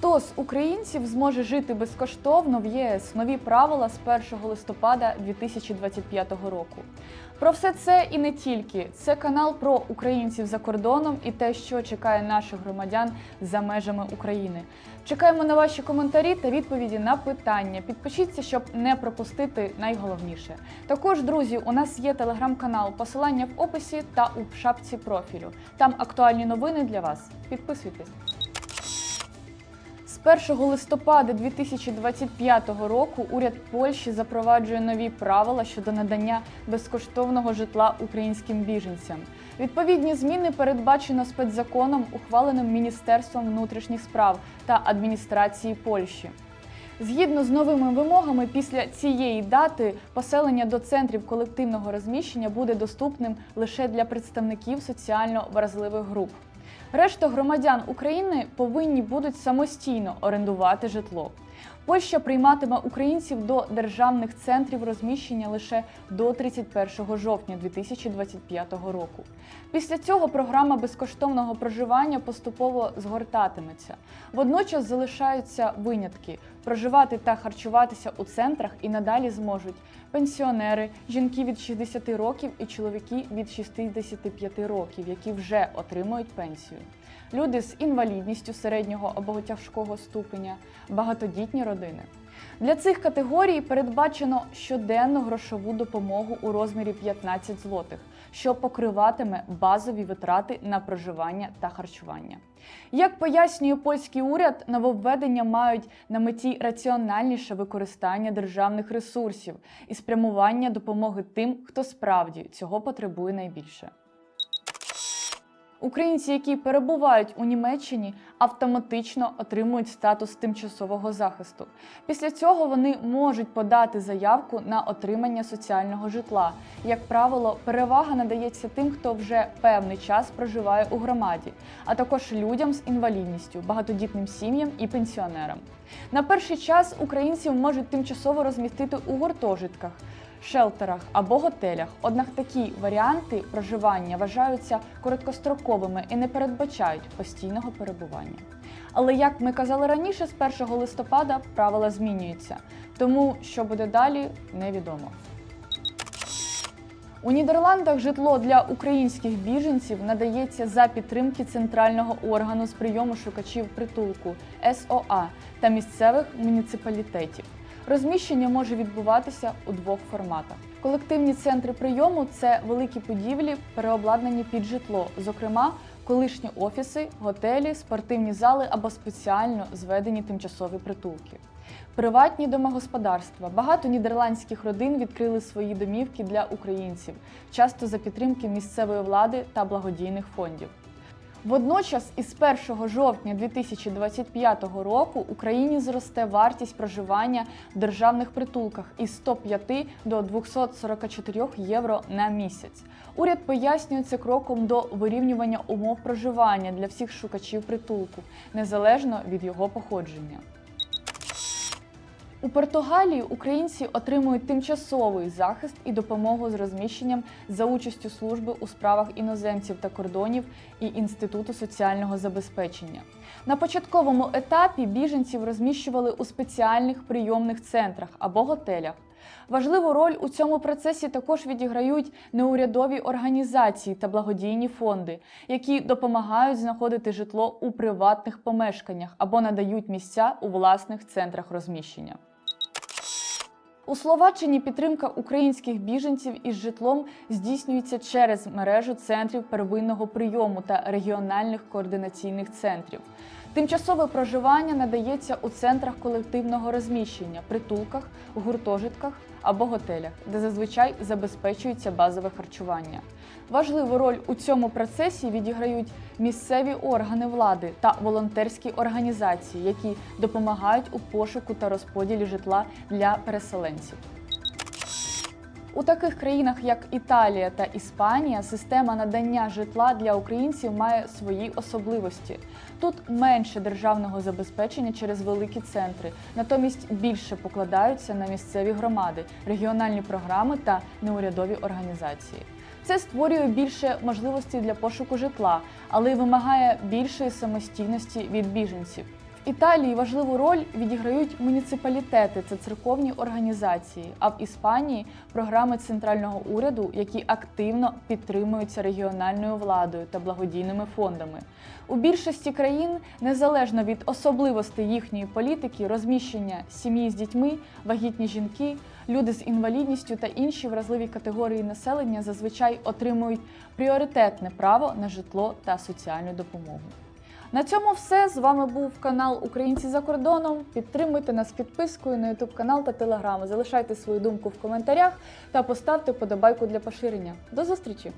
Хто з українців зможе жити безкоштовно в ЄС? Нові правила з 1 листопада 2025 року. Про все це і не тільки. Це канал про українців за кордоном і те, що чекає наших громадян за межами України. Чекаємо на ваші коментарі та відповіді на питання. Підпишіться, щоб не пропустити найголовніше. Також, друзі, у нас є телеграм-канал, посилання в описі та у шапці профілю. Там актуальні новини для вас. Підписуйтесь. З 1 листопада 2025 року уряд Польщі запроваджує нові правила щодо надання безкоштовного житла українським біженцям. Відповідні зміни передбачено спецзаконом, ухваленим Міністерством внутрішніх справ та адміністрації Польщі. Згідно з новими вимогами, після цієї дати поселення до центрів колективного розміщення буде доступним лише для представників соціально вразливих груп. Решта громадян України повинні будуть самостійно орендувати житло. Польща прийматиме українців до державних центрів розміщення лише до 31 жовтня 2025 року. Після цього програма безкоштовного проживання поступово згортатиметься. Водночас залишаються винятки. Проживати та харчуватися у центрах і надалі зможуть пенсіонери, жінки від 60 років і чоловіки від 65 років, які вже отримують пенсію. Люди з інвалідністю середнього або тяжкого ступеня, багатодітні родини. Для цих категорій передбачено щоденну грошову допомогу у розмірі 15 злотих, що покриватиме базові витрати на проживання та харчування. Як пояснює польський уряд, нововведення мають на меті раціональніше використання державних ресурсів і спрямування допомоги тим, хто справді цього потребує найбільше. Українці, які перебувають у Німеччині, автоматично отримують статус тимчасового захисту. Після цього вони можуть подати заявку на отримання соціального житла. Як правило, перевага надається тим, хто вже певний час проживає у громаді, а також людям з інвалідністю, багатодітним сім'ям і пенсіонерам. На перший час українців можуть тимчасово розмістити у гуртожитках шелтерах або готелях. Однак такі варіанти проживання вважаються короткостроковими і не передбачають постійного перебування. Але як ми казали раніше, з 1 листопада правила змінюються, тому що буде далі, невідомо. У Нідерландах житло для українських біженців надається за підтримки центрального органу з прийому шукачів притулку СОА та місцевих муніципалітетів. Розміщення може відбуватися у двох форматах. Колективні центри прийому це великі будівлі, переобладнані під житло, зокрема, колишні офіси, готелі, спортивні зали або спеціально зведені тимчасові притулки. Приватні домогосподарства. Багато нідерландських родин відкрили свої домівки для українців, часто за підтримки місцевої влади та благодійних фондів. Водночас, із 1 жовтня 2025 року Україні зросте вартість проживання в державних притулках із 105 до 244 євро на місяць. Уряд пояснює це кроком до вирівнювання умов проживання для всіх шукачів притулку, незалежно від його походження. У Португалії українці отримують тимчасовий захист і допомогу з розміщенням за участю служби у справах іноземців та кордонів і Інституту соціального забезпечення. На початковому етапі біженців розміщували у спеціальних прийомних центрах або готелях. Важливу роль у цьому процесі також відіграють неурядові організації та благодійні фонди, які допомагають знаходити житло у приватних помешканнях або надають місця у власних центрах розміщення. У Словаччині підтримка українських біженців із житлом здійснюється через мережу центрів первинного прийому та регіональних координаційних центрів. Тимчасове проживання надається у центрах колективного розміщення, притулках, гуртожитках або готелях, де зазвичай забезпечується базове харчування. Важливу роль у цьому процесі відіграють місцеві органи влади та волонтерські організації, які допомагають у пошуку та розподілі житла для переселенців. У таких країнах, як Італія та Іспанія, система надання житла для українців має свої особливості. Тут менше державного забезпечення через великі центри, натомість більше покладаються на місцеві громади, регіональні програми та неурядові організації. Це створює більше можливостей для пошуку житла, але й вимагає більшої самостійності від біженців. Італії важливу роль відіграють муніципалітети це церковні організації. А в Іспанії програми центрального уряду, які активно підтримуються регіональною владою та благодійними фондами. У більшості країн, незалежно від особливостей їхньої політики, розміщення сім'ї з дітьми, вагітні жінки, люди з інвалідністю та інші вразливі категорії населення зазвичай отримують пріоритетне право на житло та соціальну допомогу. На цьому все. З вами був канал Українці за кордоном. Підтримуйте нас підпискою на YouTube канал та Телеграм. Залишайте свою думку в коментарях та поставте подобайку для поширення. До зустрічі!